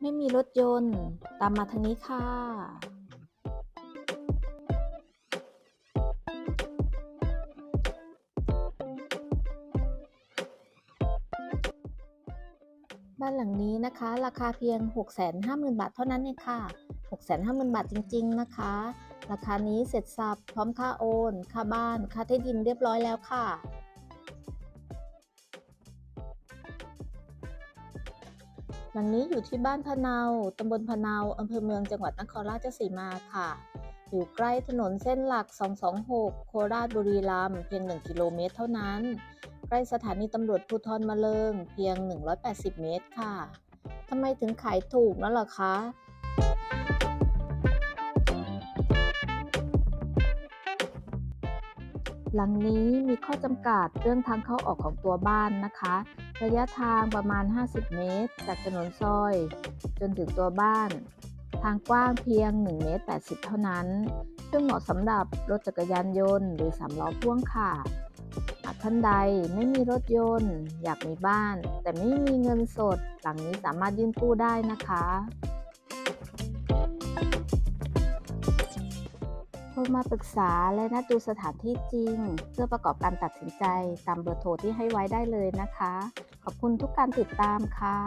ไม่มีรถยนต์ ตามมาทางนี้ค่ะ บ้านหลังนี้นะคะ ราคาเพียง 650,000 บาทเท่านั้นเองค่ะ 650,000 บาทจริง ๆ นะคะ ราคานี้เสร็จสับพร้อมค่าโอน ค่าบ้าน ค่าที่ดินเรียบร้อยแล้วค่ะ ลังนี้อยู่ที่บ้านพะเนาตำบลพะเนาอำเภอเมืองจังหวัดนครราชสีมาค่ะ อยู่ใกล้ถนนเส้นหลัก 226 โคราชบุรีรัมย์เพียง 1 กิโลเมตรเท่านั้น ใกล้สถานีตำรวจภูธรมะเริงเพียง 180 เมตรค่ะทำไมถึงขายถูกนั่นหรอคะ หลังนี้มีข้อจำกัดเรื่องทางเข้าออกของตัวบ้านนะคะ ระยะทางประมาณ 50 เมตร จากถนนซอย จนถึงตัวบ้าน ทางกว้างเพียง1เมตร80 เท่านั้น ซึ่งเหมาะสำหรับรถจักรยานยนต์หรือสามล้อพ่วงค่ะหากท่านใดไม่มีรถยนต์ อยากมีบ้าน แต่ไม่มีเงินสด หลังนี้สามารถยื่นกู้ได้นะคะ รมาปรึกษาและนัดดูสถานที่จริง เพื่อประกอบการตัดสินใจตามเบอร์โทรที่ให้ไว้ได้เลยนะคะ ขอบคุณทุกการติดตามค่ะ